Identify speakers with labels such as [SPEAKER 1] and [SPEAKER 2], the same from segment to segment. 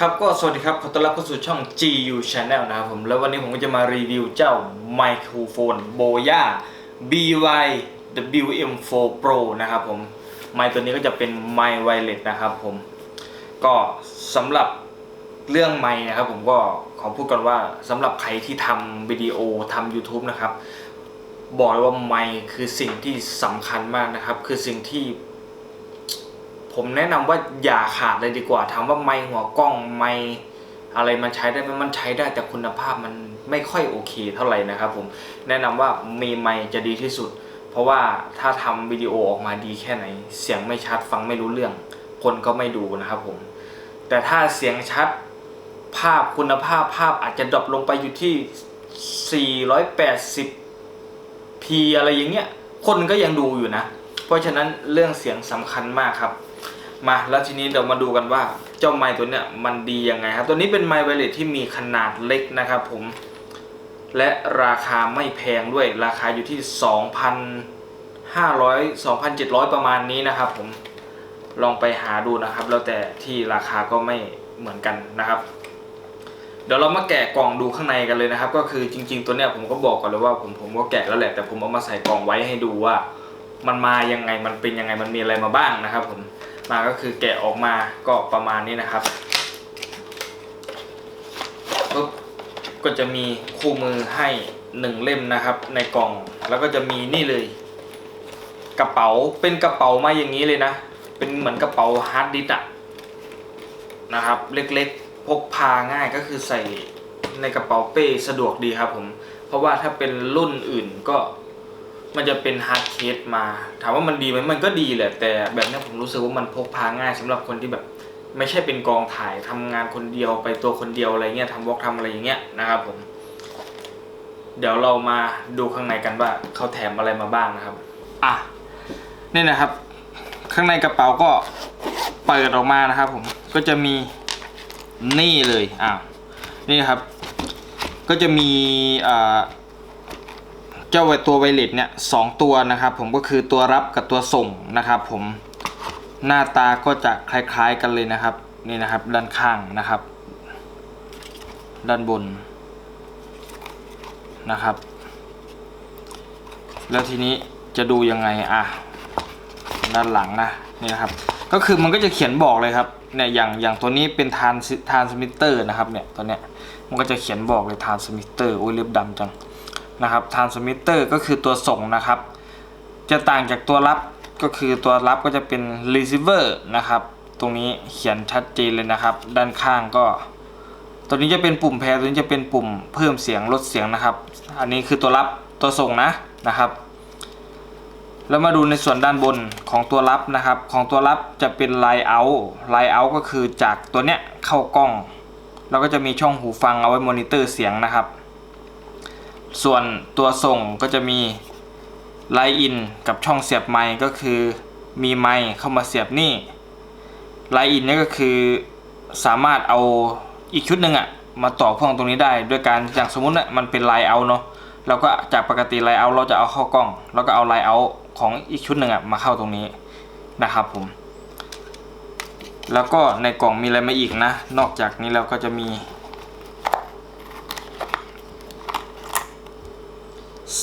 [SPEAKER 1] ครับก็สวัสดีครับขอต้อนรับเข้าสู่ช่อง GU Channel นะครับผมแล้ววันนี้ผมก็จะมารีวิวเจ้าไมโครโฟน Boya BY WM4 Pro นะครับผมไมค์ตัวนี้ก็จะเป็นไมค์ไวเลสนะครับผมก็สำหรับเรื่องไมค์นะครับผมก็ขอพูดกันว่าสำหรับใครที่ทำวิดีโอทำ YouTube นะครับ บอกเลยว่าไมค์คือสิ่งที่สำคัญมากนะครับ คือสิ่งที่ ผมแนะนำว่าอย่าขาดเลยดีกว่าถามว่าไมค์หัวกล้องไมค์อะไรมันใช้ได้ไหมมันใช้ได้แต่คุณภาพมันไม่ค่อยโอเคเท่าไหร่นะครับผมแนะนำว่ามีไมค์จะดีที่สุด เพราะว่าถ้าทำวิดีโอออกมาดีแค่ไหน เสียงไม่ชัดฟังไม่รู้เรื่อง คนก็ไม่ดูนะครับผม แต่ถ้าเสียงชัดภาพคุณภาพภาพอาจจะดรอปลงไปอยู่ที่ 480 p อะไรอย่างเงี้ยคนก็ยังดูอยู่นะ เพราะฉะนั้นเรื่องเสียงสำคัญมากครับ มาแล้วทีนี้เรามาดูกันว่าเจ้าไมค์ตัวเนี้ยมันดียังไงครับตัวนี้เป็นไมค์ไวเลสที่มีขนาดเล็กนะครับผม และราคาไม่แพงด้วยราคาอยู่ที่ 2,500 2,700 ประมาณนี้นะครับผมลองไปหาดูนะครับ แล้วแต่ที่ราคาก็ไม่เหมือนกันนะครับ เดี๋ยวเรามาแกะกล่องดูข้างในกันเลยนะครับ ก็คือจริง ๆ ตัวเนี้ยผมก็บอกก่อนเลยว่าผมผมก็แกะแล้วแหละแต่ผมเอามาใส่กล่องไว้ให้ดูว่า มันมายังไงมันเป็นยังไงมันมีอะไรมาบ้างนะครับผม มาก็คือแกะออกมาก็ประมาณนี้นะครับปุ๊บก็จะมีคู่มือให้หนึ่งเล่มนะครับ ในกล่องแล้วก็จะมีนี่เลย กระเป๋าเป็นกระเป๋ามาอย่างนี้เลยนะ เป็นเหมือนกระเป๋าฮาร์ดดิสก์อะนะครับ เล็กๆพกพาง่ายก็คือใส่ในกระเป๋าเป้สะดวกดีครับผม เพราะว่าถ้าเป็นรุ่นอื่นก็ มันจะเป็นฮาร์ดเคสมา ถามว่ามันดีไหมมันก็ดีแหละ แต่แบบนี้ผมรู้สึกว่ามันพกพาง่ายสำหรับคนที่แบบ ไม่ใช่เป็นกองถ่ายทำงานคนเดียวไปตัวคนเดียวอะไรเงี้ยทำวอล์กทำอะไรอย่างเงี้ยนะครับผม เดี๋ยวเรามาดูข้างในกันว่าเขาแถมอะไรมาบ้างนะครับ อะนี่นะครับ ข้างในกระเป๋าก็เปิดออกมานะครับ ผมก็จะมีนี่เลยอะนี่นะครับ ก็จะมีอ่า เจ้าตัวไวเลสเนี่ยสองตัวนะครับผมก็คือตัวรับกับตัวส่งนะครับ ผมหน้าตาก็จะคล้ายๆกันเลยนะครับนี่นะครับด้านข้างนะครับ ด้านบนนะครับ แล้วทีนี้จะดูยังไงอะด้านหลังนะนี่นะครับ ก็คือมันก็จะเขียนบอกเลยครับเนี่ยอย่างอย่างตัวนี้เป็นทานทานสมิเตอร์นะครับเนี่ยตัวเนี้ยมันก็จะเขียนบอกเลยทานสมิเตอร์โอ้ยเล็บดำจัง นะครับ transmitter ก็คือตัวส่งนะครับ จะต่างจากตัวรับก็คือตัวรับก็จะเป็น receiver นะครับ ตรงนี้เขียนชัดเจนเลยนะครับ ด้านข้างก็ ตัวนี้จะเป็นปุ่มแพรตัวนี้จะเป็นปุ่มเพิ่มเสียงลดเสียงนะครับ อันนี้คือตัวรับตัวส่งนะนะครับ แล้วมาดูในส่วนด้านบนของตัวรับนะครับ ของตัวรับจะเป็น line out line out ก็คือจากตัวเนี้ยเข้ากล้อง แล้วก็จะมีช่องหูฟังเอาไว้มอนิเตอร์เสียงนะครับ ส่วนตัวส่งก็จะมีไลน์อินกับช่องเสียบไมค์ก็คือมีไมค์เข้ามาเสียบนี่ไลน์อินนี่ก็คือสามารถเอาอีกชุดหนึ่งอะมาต่อพ่วงตรงนี้ได้ ด้วยการอย่างสมมุตินะมันเป็นไลน์เอาเนาะเราก็จากปกติไลน์เอาเราจะเอาเข้ากล้อง แล้วก็เอาไลน์เอาของอีกชุดหนึ่งอะมาเข้าตรงนี้นะครับผม แล้วก็ในกล่องมีอะไรมาอีกนะ นอกจากนี้แล้วก็จะมี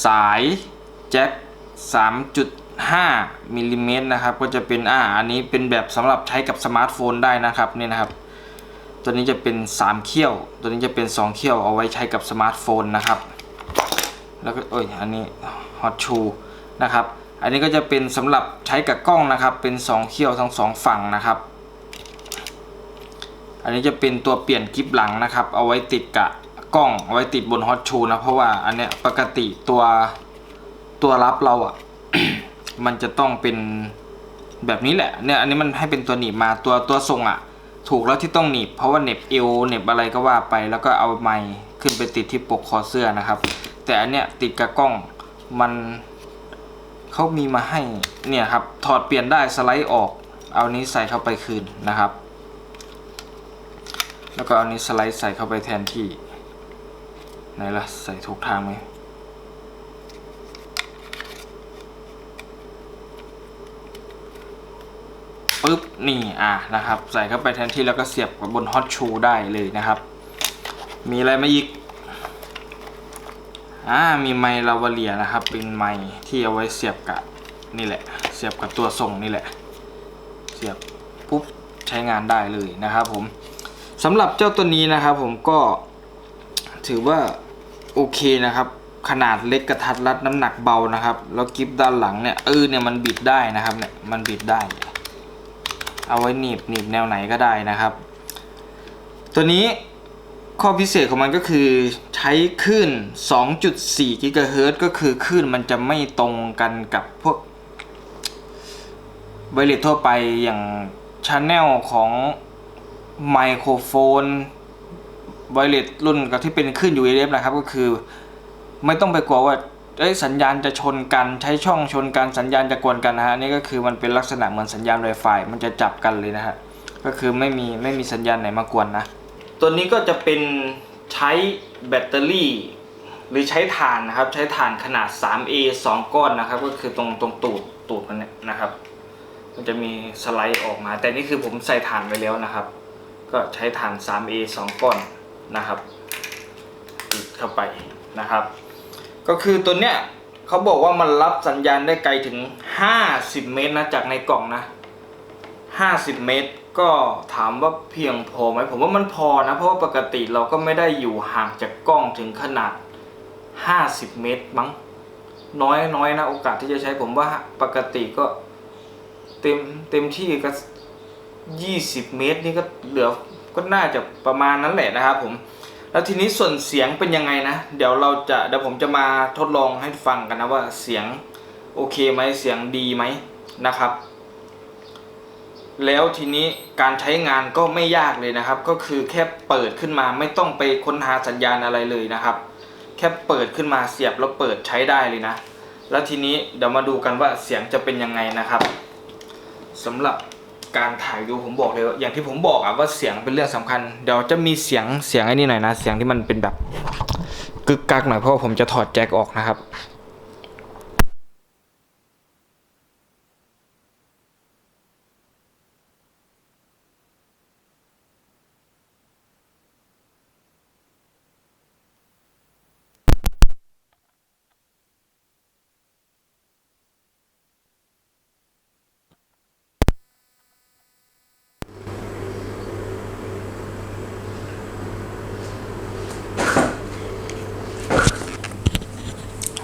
[SPEAKER 1] สายแจ็ค3.5มิลลิเมตรนะครับก็จะเป็นอ่าอันนี้เป็นแบบสำหรับใช้กับสมาร์ทโฟนได้นะครับนี่นะครับ ตัวนี้จะเป็น 3 เขี้ยว ตัวนี้จะเป็น 2 เขี้ยวเอาไว้ใช้กับสมาร์ทโฟนนะครับ แล้วก็เอ้ยอันนี้ฮอตชูนะครับอันนี้ก็จะเป็นสำหรับใช้กับกล้องนะครับ เป็น 2 เขี้ยวทั้งสองฝั่งนะครับ อันนี้จะเป็นตัวเปลี่ยนกิฟหลังนะครับ เอาไว้ติดกับ กล้องเอาไว้ติดบนฮอตชูนะ เพราะว่าอันเนี้ยปกติตัวตัวรับเราอะ มันจะต้องเป็นแบบนี้แหละ เนี่ยอันนี้มันให้เป็นตัวหนีบมาตัวตัวทรงอะ ถูกแล้วที่ต้องหนีบเพราะว่าเหน็บเอวเหน็บอะไรก็ว่าไป แล้วก็เอาไม้ขึ้นไปติดที่ปกคอเสื้อนะครับ แต่อันเนี้ยติดกับกล้องมันเขามีมาให้เนี่ยครับถอดเปลี่ยนได้สไลด์ออก เอานี้ใส่เข้าไปคืนนะครับ แล้วก็เอานี้สไลด์ใส่เข้าไปแทนที่ ไหนล่ะ ใส่ถูกทางไหมปึ๊บ นี่ อะ นะครับ ใส่เข้าไปแทนที่แล้วก็เสียบกับบนฮอตชูได้เลยนะครับ มีอะไรมาอีก อ่า มีไมลาวาเลียนะครับ เป็นไมที่เอาไว้เสียบกับนี่แหละ เสียบกับตัวส่งนี่แหละ เสียบปุ๊บใช้งานได้เลยนะครับผมสำหรับเจ้าตัวนี้นะครับผมก็ถือว่า โอเคนะครับ ขนาดเล็กกระทัดรัดน้ำหนักเบานะครับ แล้วกิฟด้านหลังเนี่ยเออเนี่ยมันบิดได้นะครับเนี่ยมันบิดได้ เอาไว้หนีบหนีบแนวไหนก็ได้นะครับ ตัวนี้ข้อพิเศษของมันก็คือใช้คลื่น 2.4 กิกะเฮิรตซ์ก็คือคลื่นมันจะไม่ตรงกันกับพวกไวเลสทั่วไปอย่างช n แนลของไมโครโฟน ไวเลสรุ่นกับที่เป็นคลื่น UAF นะครับก็คือ ไม่ต้องไปกลัวว่าเอ้สัญญาณจะชนกันใช้ช่องชนกันสัญญาณจะกวนกันนะฮะนนี่ก็คือมันเป็นลักษณะเหมือนสัญญาณ Wi-Fi มันจะจับกันเลยนะฮะก็คือไม่มีไม่มีสัญญาณไหนมากวนนะ ตัวนี้ก็จะเป็นใช้แบตเตอรี่ หรือใช้ถ่านนะครับ ใช้ถ่านขนาด 3A 2 ก้อนนะครับ ก็คือตรงตรงตูดตูดมันเนี่ยนะครับ มันจะมีสไลด์ออกมา แต่นี่คือผมใส่ถ่านไปแล้วนะครับ ก็ใช้ถ่าน 3A 2 ก้อน นะครับติดเข้าไปนะครับ ก็คือตัวเนี้ยเขาบอกว่ามันรับสัญญาณได้ไกลถึง 50 เมตรนะจากในกล่องนะ 50 เมตร ก็ถามว่าเพียงพอไหมผมว่ามันพอนะ เพราะว่าปกติเราก็ไม่ได้อยู่ห่างจากกล้องถึงขนาด 50 เมตรมั้งน้อยน้อยนะโอกาสที่จะใช้ผมว่าปกติก็เต็มเต็มที่ก็ 20 เมตรนี่ก็เหลือ ก็น่าจะประมาณนั้นแหละนะครับผมแล้วทีนี้ส่วนเสียงเป็นยังไงนะ เดี๋ยวเราจะเดี๋ยวผมจะมาทดลองให้ฟังกันนะว่าเสียงโอเคไหมเสียงดีไหมนะครับ แล้วทีนี้การใช้งานก็ไม่ยากเลยนะครับ ก็คือแค่เปิดขึ้นมาไม่ต้องไปค้นหาสัญญาณอะไรเลยนะครับ แค่เปิดขึ้นมาเสียบแล้วเปิดใช้ได้เลยนะ แล้วทีนี้เดี๋ยวมาดูกันว่าเสียงจะเป็นยังไงนะครับสำหรับ การถ่ายดูผมบอกเลยว่าอย่างที่ผมบอกอะว่าเสียงเป็นเรื่องสำคัญ เดี๋ยวจะมีเสียงเสียงไอ้นี่หน่อยนะ เสียงที่มันเป็นแบบกึกกักหน่อยเพราะว่าผมจะถอดแจ็คออกนะครับ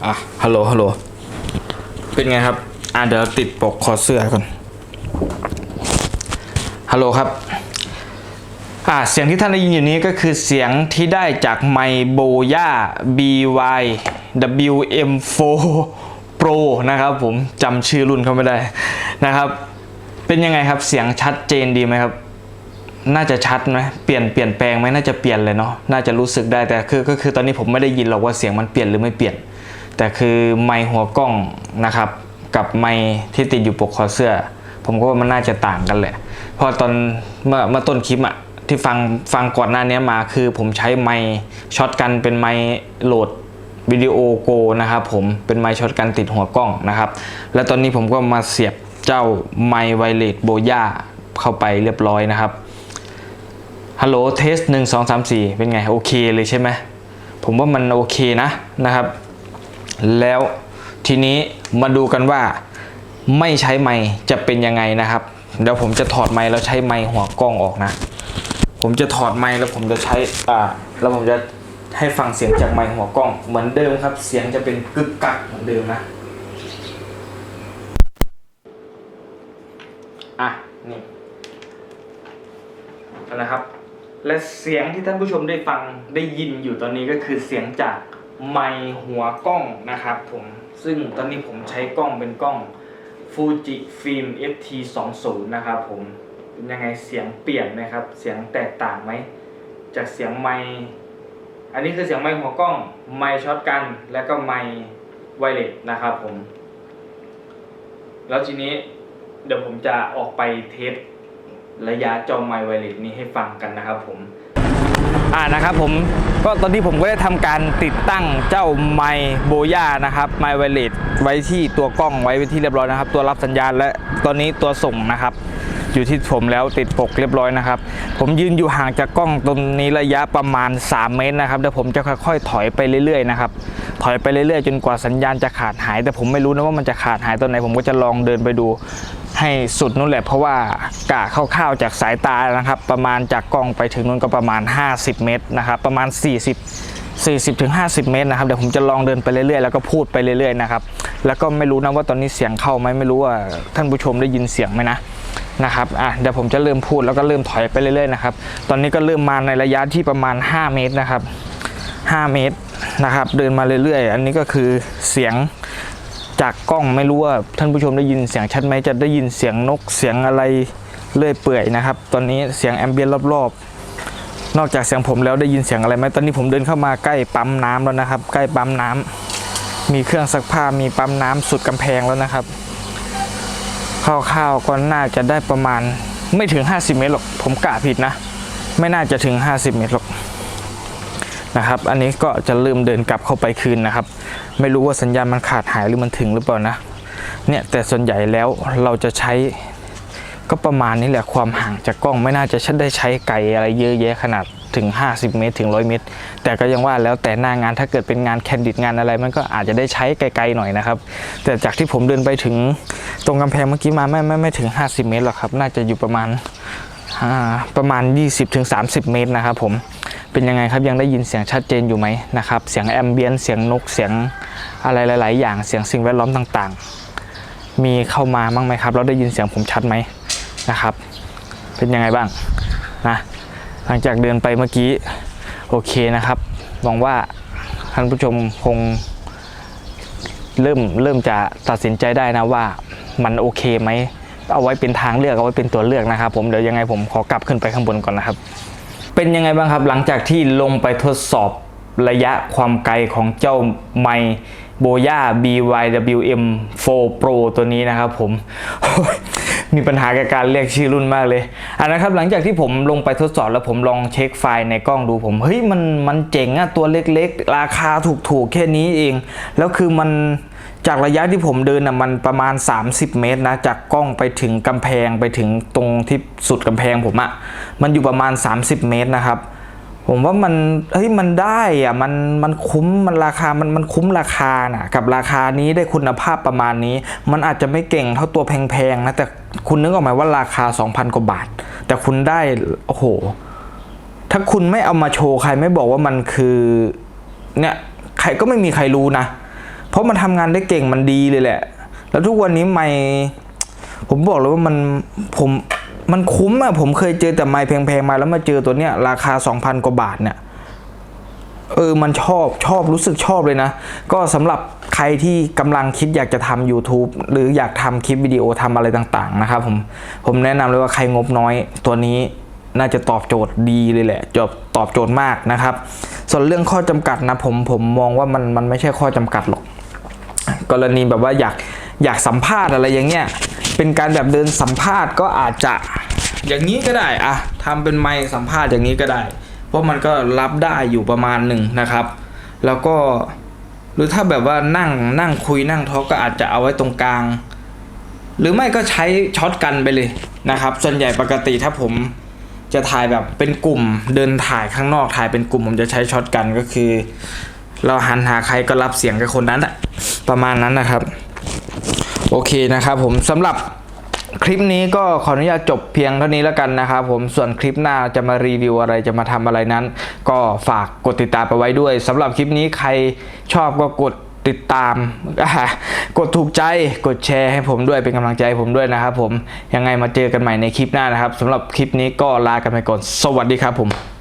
[SPEAKER 1] อะ ฮัลโหลฮัลโหลเป็นไงครับ อะเดี๋ยวติดปกคอเสื้อก่อนฮัลโหลครับอ่าเสียงที่ท่านได้ยินอยู่นี้ก็คือเสียงที่ได้จากไมโบย่า BY WM4 Pro นะครับผมจำชื่อรุ่นเขาไม่ได้นะครับ เป็นยังไงครับเสียงชัดเจนดีไหมครับ น่าจะชัดไหมเปลี่ยนเปลี่ยนแปลงไหมน่าจะเปลี่ยนเลยเนาะน่าจะรู้สึกได้แต่คือก็คือตอนนี้ผมไม่ได้ยินหรอกว่าเสียงมันเปลี่ยนหรือไม่เปลี่ยน แต่คือไมค์หัวกล้องนะครับ กับไมค์ที่ติดอยู่ปกคอเสื้อ ผมก็ว่ามันน่าจะต่างกันแหละเพราะตอนเมื่อเมื่อต้นคลิปอะที่ฟังฟังก่อนหน้านี้มาคือผมใช้ไมค์ช็อตกันเป็นไมค์โหลดวิดีโอโกนะครับผมเป็นไมค์ช็อตกันติดหัวกล้องนะครับ แล้วตอนนี้ผมก็มาเสียบเจ้าไมค์ไวเลสโบย่าเข้าไปเรียบร้อยนะครับฮัลโหลเทสหนึ่งสองสามสี่เป็นไง โอเคเลยใช่ไหมผมว่ามันโอเคนะนะครับ แล้วทีนี้มาดูกันว่าไม่ใช้ไม้จะเป็นยังไงนะครับ เดี๋ยวผมจะถอดไม้แล้วใช้ไม้หัวกล้องออกนะ ผมจะถอดไม้แล้วผมจะใช้อ่าแล้วผมจะให้ฟังเสียงจากไม้หัวกล้องเหมือนเดิมครับ เสียงจะเป็นกึกกักเหมือนเดิมนะอะนี่นะครับ และเสียงที่ท่านผู้ชมได้ฟังได้ยินอยู่ตอนนี้ก็คือเสียงจาก ไมค์หัวกล้องนะครับผมซึ่งตอนนี้ผมใช้กล้องเป็นกล้อง Fuji Film FT 2 0นะครับผมเป็นยังไงเสียงเปลี่ยนไหมครับ เสียงแตกต่างไหมจากเสียงไมค์อันนี้คือเสียงไมค์หัวกล้องไมค์ช็อตกัน แล้วก็ไมค์ไวเลสนะครับผม แล้วทีนี้เดี๋ยวผมจะออกไปเทสระยะจอไมค์ไวเลสนี้ให้ฟังกันนะครับผม อ่านะครับผมก็ตอนที่ผมก็ได้ทำการติดตั้งเจ้าไมโบย่านะครับไมไวเลสไว้ที่ตัวกล้องไว้เป็นที่เรียบร้อยนะครับ ตัวรับสัญญาณและตอนนี้ตัวส่งนะครับออยู่ที่ผมแล้วติดปกเรียบร้อยนะครับ ผมยืนอยู่ห่างจากกล้องตรงนี้ระยะประมาณ 3 เมตรนะครับเดี๋ยวผมจะค่อยๆถอยไปเรื่อยๆนะครับถอยไปเรื่อยๆ จนกว่าสัญญาณจะขาดหาย แต่ผมไม่รู้นะว่ามันจะขาดหายตอนไหนผมก็จะลองเดินไปดู ให้สุดนู่นแหละเพราะว่ากะคร่าวๆจากสายตานะครับ ประมาณจากกล้องไปถึงนู่นก็ประมาณ 50 เมตรนะครับประมาณ 40 40ถึง50 เมตรนะครับเดี๋ยวผมจะลองเดินไปเรื่อยๆแล้วก็พูดไปเรื่อยๆนะครับแล้วก็ไม่รู้นะว่าตอนนี้เสียงเข้าไหมไม่รู้ว่าท่านผู้ชมได้ยินเสียงไหมนะนะครับอะเดี๋ยวผมจะเริ่มพูดแล้วก็เริ่มถอยไปเรื่อยๆนะครับตอนนี้ก็เริ่มมาในระยะที่ประมาณ 5 เมตรนะครับ 5 เมตรนะครับ เดินมาเรื่อยๆ อันนี้ก็คือเสียง จากกล้องไม่รู้ว่าท่านผู้ชมได้ยินเสียงชัดไหมจะได้ยินเสียงนกเสียงอะไรเรื่อยเปื่อยนะครับ ตอนนี้เสียงแอมเบียนรอบๆ นอกจากเสียงผมแล้วได้ยินเสียงอะไรไหมตอนนี้ผมเดินเข้ามาใกล้ปั๊มน้ำแล้วนะครับ ใกล้ปั๊มน้ำมีเครื่องซักผ้ามีปั๊มน้ำสุดกำแพงแล้วนะครับคร่าวๆก็น่าจะได้ประมาณไม่ถึง 50 เมตรหรอกผมกะผิดนะ ไม่น่าจะถึง 50 เมตรหรอกนะครับ อันนี้ก็จะเริ่มเดินกลับเข้าไปคืนนะครับ ไม่รู้ว่าสัญญาณมันขาดหายหรือมันถึงหรือเปล่านะ เนี่ยแต่ส่วนใหญ่แล้วเราจะใช้ก็ประมาณนี้แหละความห่างจากกล้องไม่น่าจะได้ใช้ไกลอะไรเยอะแยะขนาดถึง 50 เมตรถึง 100 เมตร แต่ก็ยังว่าแล้วแต่หน้างานถ้าเกิดเป็นงานแคนดิดงานอะไร มันก็อาจจะได้ใช้ไกลๆหน่อยนะครับ แต่จากที่ผมเดินไปถึงตรงกำแพงเมื่อกี้มาไม่ไม่ไม่ถึง 50 เมตรหรอกครับ น่าจะอยู่ประมาณประมาณ 20-30 เมตรนะครับผม เป็นยังไงครับยังได้ยินเสียงชัดเจนอยู่ไหมนะครับเสียงแอมเบียนเสียงนกเสียงอะไรหลาย ๆ อย่างเสียงสิ่งแวดล้อมต่างๆ มีเข้ามาบ้างไหมครับเราได้ยินเสียงผมชัดไหมนะครับ เป็นยังไงบ้างนะหลังจากเดินไปเมื่อกี้โอเคนะครับหวังว่าท่านผู้ชมคงเริ่มเริ่มจะตัดสินใจได้นะว่ามันโอเคไหมเอาไว้เป็นทางเลือกเอาไว้เป็นตัวเลือกนะครับ ผมเดี๋ยวยังไงผมขอกลับขึ้นไปข้างบนก่อนนะครับ เป็นยังไงบ้างครับหลังจากที่ลงไปทดสอบระยะความไกลของเจ้าไมโบย่า BYWM 4 Pro ตัวนี้นะครับผม มีปัญหากับการเรียกชื่อรุ่นมากเลยอันนะครับหลังจากที่ผมลงไปทดสอบแล้วผมลองเช็คไฟล์ในกล้องดูผม เฮ้ยมันมันเจ๋งอะตัวเล็กๆ ราคาถูกๆ แค่นี้เอง แล้วคือมัน จากระยะที่ผมเดินนะมันประมาณ 30 เมตรนะจากกล้องไปถึงกำแพงไปถึงตรงที่สุดกำแพงผมอะมันอยู่ประมาณ 30 เมตรนะครับผมว่ามันเฮ้ยมันได้อะมันมันคุ้มมันราคามันมันคุ้มราคานะกับราคานี้ได้คุณภาพประมาณนี้ มันอาจจะไม่เก่งเท่าตัวแพงๆนะแต่คุณนึกออกไหมว่าราคา 2,000 กว่าบาท แต่คุณได้โอ้โห ถ้าคุณไม่เอามาโชว์ใครไม่บอกว่ามันคือเนี่ยใครก็ไม่มีใครรู้นะ เพราะมันทำงานได้เก่งมันดีเลยแหละ แล้วทุกวันนี้ไม่ผมบอกเลยว่ามันผมมันคุ้มอะผมเคยเจอแต่ไม้แพงๆมาแล้วมาเจอตัวเนี้ยราคา 2,000 กว่าบาทเนี่ยเออมันชอบชอบรู้สึกชอบเลยนะ ก็สำหรับใครที่กำลังคิดอยากจะทำ YouTube หรืออยากทำคลิปวิดีโอทำอะไรต่างๆนะครับผมผมแนะนำเลยว่าใครงบน้อยตัวนี้น่าจะตอบโจทย์ดีเลยแหละจบตอบโจทย์มากนะครับ ส่วนเรื่องข้อจำกัดนะผมผมมองว่ามันมันไม่ใช่ข้อจำกัดหรอก กรณีแบบว่าอยากอยากสัมภาษณ์อะไรอย่างเงี้ยเป็นการแบบเดินสัมภาษณ์ก็อาจจะอย่างนี้ก็ได้อะทำเป็นไมค์สัมภาษณ์อย่างนี้ก็ได้ เพราะมันก็รับได้อยู่ประมาณหนึ่งนะครับ แล้วก็หรือถ้าแบบว่านั่งนั่งคุยนั่งทอก็อาจจะเอาไว้ตรงกลาง หรือไม่ก็ใช้ช็อตกันไปเลยนะครับ ส่วนใหญ่ปกติถ้าผมจะถ่ายแบบเป็นกลุ่มเดินถ่ายข้างนอกถ่ายเป็นกลุ่มผมจะใช้ช็อตกันก็คือ เราหันหาใครก็รับเสียงกับคนนั้นอะ ประมาณนั้นนะครับ โอเคนะครับผมสำหรับคลิปนี้ก็ขออนุญาตจบเพียงเท่านี้แล้วกันนะครับผมส่วนคลิปหน้าจะมารีวิวอะไรจะมาทำอะไรนั้น ก็ฝากกดติดตามไปไว้ด้วยสำหรับคลิปนี้ใครชอบก็กดติดตาม กดถูกใจกดแชร์ให้ผมด้วยเป็นกำลังใจให้ผมด้วยนะครับผมยังไงมาเจอกันใหม่ในคลิปหน้านะครับสำหรับคลิปนี้ก็ลากันไปก่อน สวัสดีครับผม